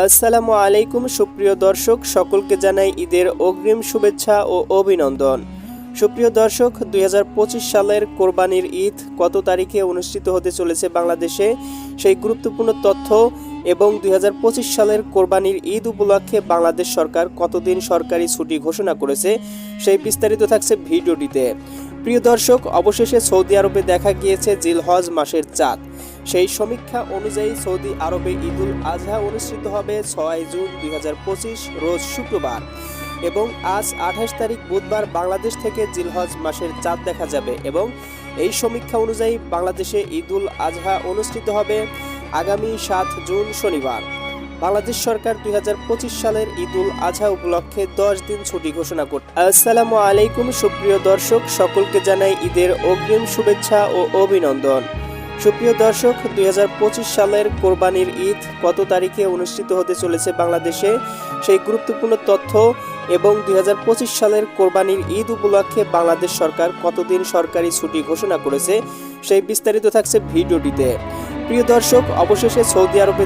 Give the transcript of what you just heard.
আসসালামু আলাইকুম সুপ্রিয় দর্শক, সকলকে জানাই ঈদের অগ্রিম শুভেচ্ছা ও অভিনন্দন। সুপ্রিয় দর্শক, দুই হাজার পঁচিশ সালের কোরবানির ঈদ কত তারিখে অনুষ্ঠিত হতে চলেছে বাংলাদেশে? সেই গুরুত্বপূর্ণ তথ্য এবং দুই হাজার পঁচিশ সালের কোরবানির ঈদ উপলক্ষে বাংলাদেশ সরকার কতদিন সরকারি ছুটি ঘোষণা করেছে, সেই বিস্তারিত থাকছে ভিডিওটিতে। প্রিয় দর্শক, অবশেষে সৌদি আরবে দেখা গিয়েছে জিলহজ মাসের চাঁদ। সেই সমীক্ষা অনুযায়ী সৌদি আরবে ঈদুল আজহা অনুষ্ঠিত হবে ছয় জুন দুই হাজার পঁচিশ, রোজ শুক্রবার। এবং আজ আঠাশ তারিখ বুধবার বাংলাদেশ থেকে জিলহজ মাসের চাঁদ দেখা যাবে এবং এই সমীক্ষা অনুযায়ী বাংলাদেশে ঈদুল আজহা অনুষ্ঠিত হবে আগামী সাত জুন শনিবার। বাংলাদেশ সরকার দুই হাজার পঁচিশ সালের ঈদুল আজহা উপলক্ষে দশ দিন ছুটি ঘোষণা করছে আসসালামু আলাইকুম সুপ্রিয় দর্শক, সকলকে জানাই ঈদের অগ্রিম শুভেচ্ছা ও অভিনন্দন। সুপ্রিয় দর্শক, দুই সালের কোরবানির ঈদ কত তারিখে অনুষ্ঠিত হতে চলেছে বাংলাদেশে? সেই গুরুত্বপূর্ণ তথ্য এবং দুই হাজার পঁচিশ সালের কোরবানির ঈদ উপলক্ষে বাংলাদেশ সরকার কতদিন সরকারি ছুটি ঘোষণা করেছে, সেই বিস্তারিত থাকছে ভিডিওটিতে। প্রিয় দর্শক, অবশেষে সৌদি আরবে